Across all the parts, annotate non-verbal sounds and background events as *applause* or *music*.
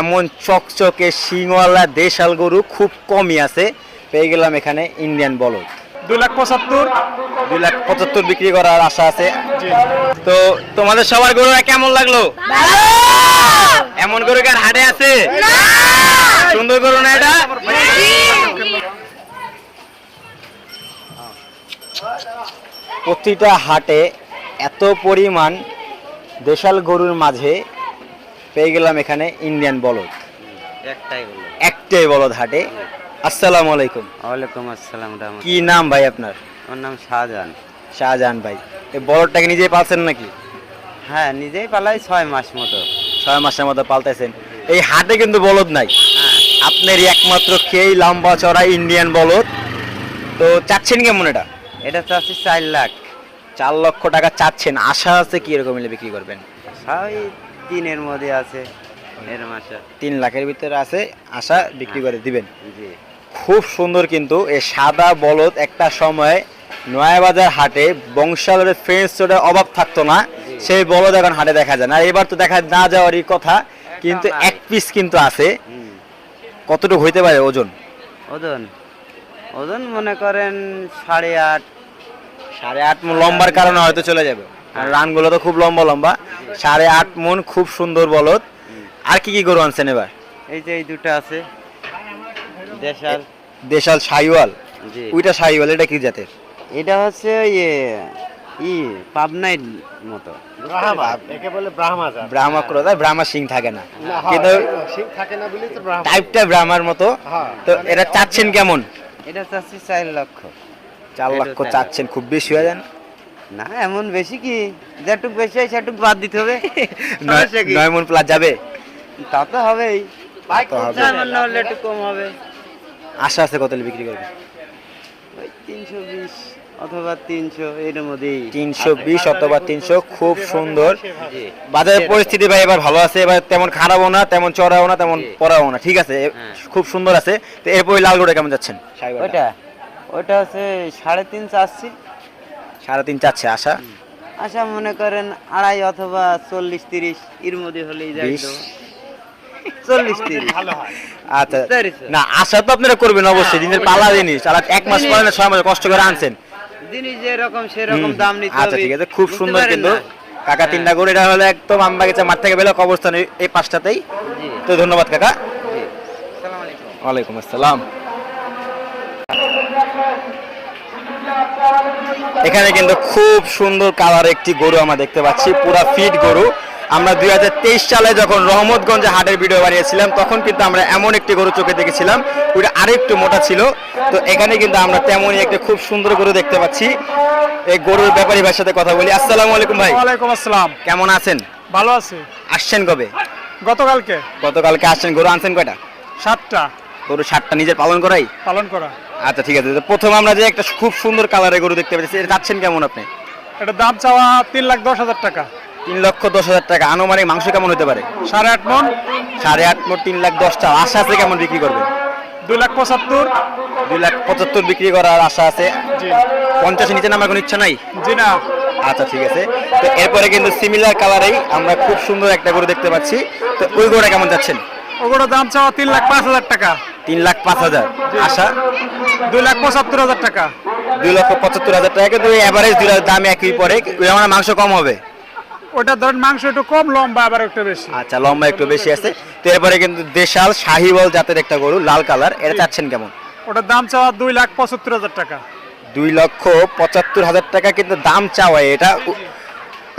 এমন চকচকে শিংওয়ালা দেশাল গরু খুব কমই আছে। পেয়ে গেলাম এখানে ইন্ডিয়ান বলদ। দুই লাখ পঁচাত্তর। দুই লাখ পঁচাত্তর বিক্রি করার আশা আছে। তো তোমাদের সবার গরুরা কেমন লাগল? এমন গরু কার হাটে আছে? সুন্দর গরু না এটা? প্রতিটা হাটে এত পরিমাণ দেশাল গরুর মাঝে পেয়ে গেলাম এখানে ইন্ডিয়ান বলদ। একটাই বলো একটাই বলদ হাটে। আসসালামু আলাইকুম। ওয়ালাইকুম আসসালাম কি নাম ভাই আপনার? আমার নাম শাহজাহান। শাহজাহান ভাই। এই বলদটাকে নিজেই পালছেন নাকি? হ্যাঁ নিজেই পালাই ছয় মাস মতো। ছয় মাসের মতো পালতেছেন। এই হাটে কিন্তু বলদ নাই। হ্যাঁ। আপনার একমাত্র খেয়েই লম্বা চড়া ইন্ডিয়ান বলদ। তো চাচ্ছেন কেমন এটা? এটা চাচ্ছি চার লাখ। চার লক্ষ টাকা চাচ্ছেন। আশা আছে কি এরকম বিক্রি করবেন? তিনের মধ্যে আছে তিন লাখের ভিতরে আছে আশা বিক্রি করে দিবেন। জি। খুব সুন্দর কিন্তু এই সাদা বলদ একটা সময় নয়াবাজার হাটে বংশালের ফ্রেন্স রোডের অভাব থাকতো না সেই বলদ এখন হাটে দেখা যায় না। এবার তো দেখা না যাওয়ারই কথা কিন্তু এক পিস কিন্তু আছে। কতটুকু হইতে পারে ওজন? ওজন? ওজন মনে করেন সাড়ে আট। সাড়ে আট লম্বার কারণে হয়তো চলে যাবে। রানগুলো তো খুব লম্বা লম্বা। সাড়ে আট মন খুব সুন্দর বলদ। আর কি কি গরু আনছেন এবার? এই যে এই দুটো আছে। দেশাল। দেশাল শাহিওয়াল জি। ওইটা শাহিওয়াল এটা কি জাতের? এটা হচ্ছে ইয়ে ই পাবনাইর মতো। একে বলে ব্রাহ্মা জাত। ব্রাহ্মা ক্রোধ ব্রাহ্মা সিং থাকে না। কিন্তু সিং থাকে না বলেই তো ব্রাহ্মা। টাইপটা ব্রাহ্মার মতো। হ্যাঁ। তো এটা চাচ্ছেন কেমন? এটা চাচ্ছি চার লক্ষ চার লক্ষ। চাচ্ছেন খুব বেশি হয়ে যান। না এমন বেশি কি? যেটুক বেশি হয় সেটুক বাদ দিতে হবে। *laughs* নয় সমস্যা কি? নয় মন প্লাস যাবে। তা তো হবেই। তো হবে। সামান্য হলে একটু কম হবে। আশা আছে কত হলে বিক্রি করবে? ওই তিনশো বিশ অথবা তিনশো এর মধ্যেই। তিনশো বিশ অথবা তিনশো খুব সুন্দর। জি। বাজারের পরিস্থিতি ভাই এবার ভালো আছে এবার তেমন খারাপও না তেমন চড়াও না তেমন জি। পড়াও না ঠিক আছে? এ- হ্যাঁ। খুব সুন্দর আছে। তো এরপর ওই লাল কেমন যাচ্ছেন? ওইটা ওইটা হচ্ছে সাড়ে তিন চাচ্ছি সাড়ে তিন চাচ্ছে আশা? আচ্ছা মনে করেন আড়াই অথবা চল্লিশ তিরিশ এর মধ্যে হলেই যাই। চল্লিশ তিরিশ। আচ্ছা না আশা তো আপনারা করবেন অবশ্যই দিনের পালা জিনিস। আর এক মাস পরে না ছয় মাস কষ্ট করে আনছেন। জিনিস যেরকম সেরকম দাম নিতে আচ্ছা ঠিক আছে খুব সুন্দর কিন্তু। কাকা হ্যাঁ। তিনটা গরু এটা হলো একদম আমবাগিচা মাঠ থেকে বেলা অবস্থান এই- এই পাঁচটাতেই তো ধন্যবাদ কাকা। জি। আসসালামু আলাইকুম। ওয়ালাইকুম আসসালাম। এখানে কিন্তু খুব সুন্দর কালার একটি গরু আমরা দেখতে পাচ্ছি পুরা ফিট গরু। আমরা দুই সালে যখন রহমতগঞ্জে হাটের ভিডিও বানিয়েছিলাম তখন কিন্তু আমরা এমন একটি গরু চোখে দেখেছিলাম ওইটা আরেকটু মোটা ছিল। তো এখানে কিন্তু আমরা তেমনই একটা খুব সুন্দর গরু দেখতে পাচ্ছি। এই গরুর ব্যাপারী ভাইয়ের সাথে কথা বলি। আসসালামু আলাইকুম ভাই। ওয়ালাইকুম আসসালাম। কেমন আছেন? ভালো আছে। আসছেন কবে? গতকালকে। গতকালকে আসছেন। গরু আনছেন কয়টা? সাতটা। গরু সাতটা নিজের পালন করাই? পালন করা। আচ্ছা ঠিক আছে। প্রথম আমরা যে একটা খুব সুন্দর কালারের গরু দেখতে পাচ্ছি এটা চাচ্ছেন কেমন আপনি? এটা দাম চাওয়া তিন লাখ দশ হাজার টাকা। তিন লক্ষ দশ হাজার টাকা। আনুমানিক মাংস কেমন হতে পারে? সাড়ে আট মন। সাড়ে আট মোট তিন লাখ দশটা আশা আছে কেমন বিক্রি করবে? দুই লাখ পঁচাত্তর। দুই লাখ পঁচাত্তর বিক্রি করার আশা আছে। জি। পঞ্চাশের নিচে নামার কোনো ইচ্ছা নাই? জি না। আচ্ছা ঠিক আছে। তো এরপরে কিন্তু সিমিলার কালারেই আমরা খুব সুন্দর একটা গরু দেখতে পাচ্ছি। তো ওই গরুটা কেমন যাচ্ছেন ওগুলো দাম চাওয়া তিন লাখ পাঁচ হাজার টাকা। তিন লাখ পাঁচ হাজার। আশা? দুই লাখ পঁচাত্তর হাজার টাকা। দুই লক্ষ পঁচাত্তর হাজার টাকা কিন্তু এভারেজ দুই দাম একই পড়ে ওই আমার মাংস কম হবে। ওটা ধরেন মাংস একটু কম লম্বা আবার একটু বেশি। আচ্ছা লম্বা একটু বেশি আছে। তো এরপরে কিন্তু দেশাল শাহিওয়াল জাতের একটা গরু লাল কালার এটা চাচ্ছেন কেমন? ওটার দাম চাওয়া দুই লাখ পঁচাত্তর হাজার টাকা। দুই লক্ষ পঁচাত্তর হাজার টাকা কিন্তু দাম চাওয়া এটা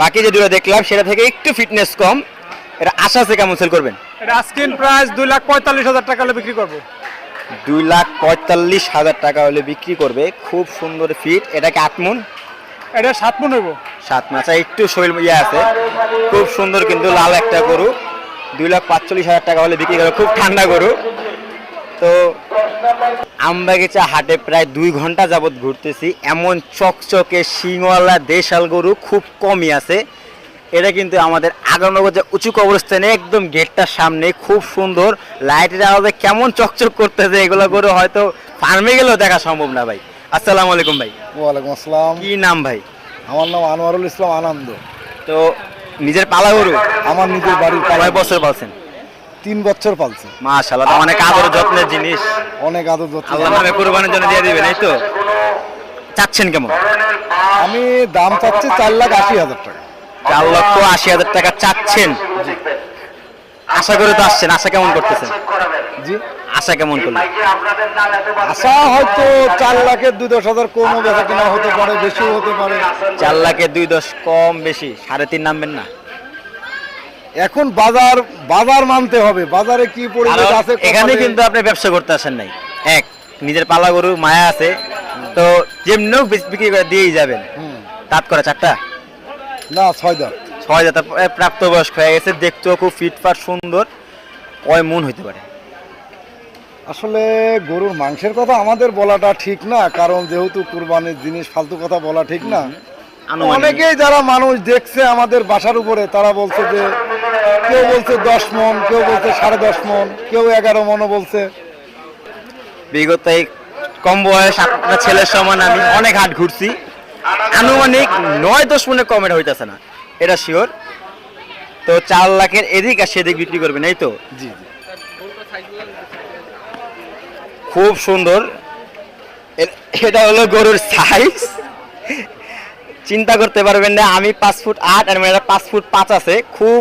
বাকি যে দুটো দেখলাম সেটা থেকে একটু ফিটনেস কম। এটা আশা আছে কেমন সেল করবেন? এটা প্রাইস দুই লাখ পঁয়তাল্লিশ হাজার টাকা হলে বিক্রি করব। দুই লাখ পঁয়তাল্লিশ হাজার টাকা হলে বিক্রি করবে। খুব সুন্দর ফিট। এটাকে আটমুন এটা সাত মন হইব। সাত আর একটু শরীর ইয়ে আছে। খুব সুন্দর কিন্তু লাল একটা গরু। দুই লাখ পাঁচচল্লিশ হাজার টাকা হলে বিক্রি করবে। খুব ঠান্ডা গরু। তো আমবাগিচা হাটে প্রায় দুই ঘণ্টা যাবত ঘুরতেছি। এমন চকচকে শিংওয়ালা দেশাল গরু খুব কমই আছে। এটা কিন্তু আমাদের আগামনগর যে উঁচু কবরস্থানে একদম গেটটার সামনে খুব সুন্দর। লাইটের আলোতে কেমন চকচক করতেছে এগুলো করে হয়তো ফার্মে গেলেও দেখা সম্ভব না ভাই। আসসালামু আলাইকুম ভাই। ওয়ালাইকুম আসসালাম। কি নাম ভাই? আমার নাম আনোয়ারুল ইসলাম আনন্দ। তো নিজের পালা গরু? আমার নিজের বাড়ির কয় বছর পালছেন? তিন বছর পালছে। মাশাআল্লাহ তো অনেক আদর যত্নের জিনিস। অনেক আদর যত্ন। আল্লাহ নামে কোরবানির জন্য দিয়ে দিবেন এই তো? চাচ্ছেন কেমন? আমি দাম চাচ্ছি চার লাখ আশি হাজার টাকা। চার লক্ষ আশি হাজার টাকা চাচ্ছেন। আশা করে তো আসছেন আশা কেমন করতেছেন? জি। আশা কেমন করলেন? আশা হয়তো চার লাখের দুই দশ হাজার কমও বেচা কিনা হতে পারে বেশিও হতে পারে। চার লাখে দুই দশ কম বেশি সাড়ে তিন নামবেন না। এখন বাজার বাজার মানতে হবে বাজারে কি পরিবেশ আছে এখানে কিন্তু আপনি ব্যবসা করতে আসেন নাই। এক নিজের পালা গরু মায়া আছে তো যেমনিও বিক্রি করে দিয়েই যাবেন। হুম। তাঁত করা চারটা? না ছয় ছয় প্রাপ্তবয়স্ক হয়ে গেছে দেখতেও খুব ফিটফাট সুন্দর। কয় মন হইতে পারে? আসলে গরুর মাংসের কথা আমাদের বলাটা ঠিক না কারণ যেহেতু কুরবানির জিনিস ফালতু কথা বলা ঠিক না। অনেকেই যারা মানুষ দেখছে আমাদের বাসার উপরে তারা বলছে যে কেউ বলছে দশ মন কেউ বলছে সাড়ে দশ মন কেউ এগারো মনও বলছে। বিগত এই কম বয়স আপনার ছেলের সমান আমি অনেক হাট ঘুরছি। আনুমানিক নয় দশ মনে কমের হইতেছে না। এটা শিওর তো চার লাখের এদিক আর সেদিক বিক্রি করবেন এই তো? জি জি। খুব সুন্দর। এটা হলো গরুর সাইজ চিন্তা করতে পারবেন না আমি পাঁচ ফুট আট আর মেয়েরা পাঁচ ফুট পাঁচ আছে। খুব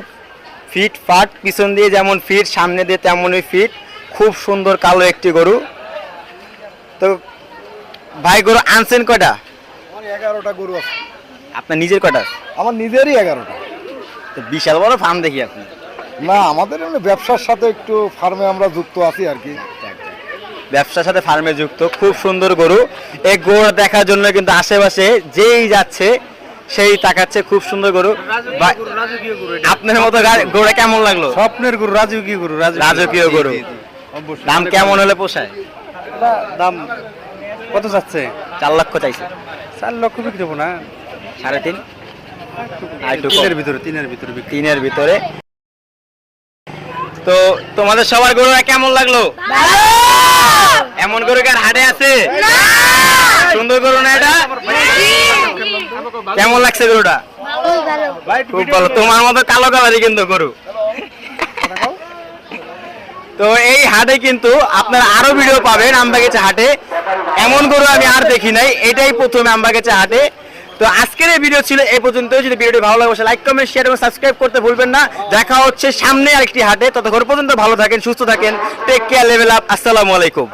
ফিট ফাট পিছন দিয়ে যেমন ফিট সামনে দিয়ে তেমনই ফিট খুব সুন্দর কালো একটি গরু। তো ভাই গরু আনছেন কয়টা? আমার এগারোটা গরু আছে। আপনার নিজের কটা? আমার নিজেরই এগারোটা। তো বিশাল বড় ফার্ম দেখি আপনি। না আমাদের এমনি ব্যবসার সাথে একটু ফার্মে আমরা যুক্ত আছি আর কি। ব্যবসার সাথে ফার্মে যুক্ত খুব সুন্দর গরু। এই গরু দেখার জন্য কিন্তু আশেপাশে যেই যাচ্ছে সেই তাকাচ্ছে খুব সুন্দর গরু। আপনার মতো গরুটা কেমন লাগল? স্বপ্নের গুরু রাজকীয় গুরু রাজকীয় গরু। দাম কেমন হলে পোষায়? দাম কত যাচ্ছে? চার লক্ষ চাইছে। চার লক্ষ বিক্রি দেবো না। সাড়ে তিন। তিনের ভিতরে তিনের ভিতরে তিনের ভিতরে। তো তোমাদের সবার গরুরা কেমন লাগল? এমন গরু কার হাটে আছে? সুন্দর গরু না এটা? কেমন লাগছে গরুটা? খুব ভালো। তোমার মতো কালো কালারই কিন্তু গরু। তো এই হাটে কিন্তু আপনারা আরও ভিডিও পাবেন আমবাগেছে হাটে। এমন গরু আমি আর দেখি নাই, এটাই প্রথমে আমবাগেছে হাটে। তো আজকের এই ভিডিও ছিল এই পর্যন্ত যদি ভিডিওটি ভালো লাগে লাইক কমেন্ট শেয়ার এবং সাবস্ক্রাইব করতে ভুলবেন না। দেখা হচ্ছে সামনে আরেকটি হাটে। ততক্ষণ পর্যন্ত ভালো থাকেন, সুস্থ থাকেন। টেক কেয়ার লেভেল আপ আসসালামু আলাইকুম।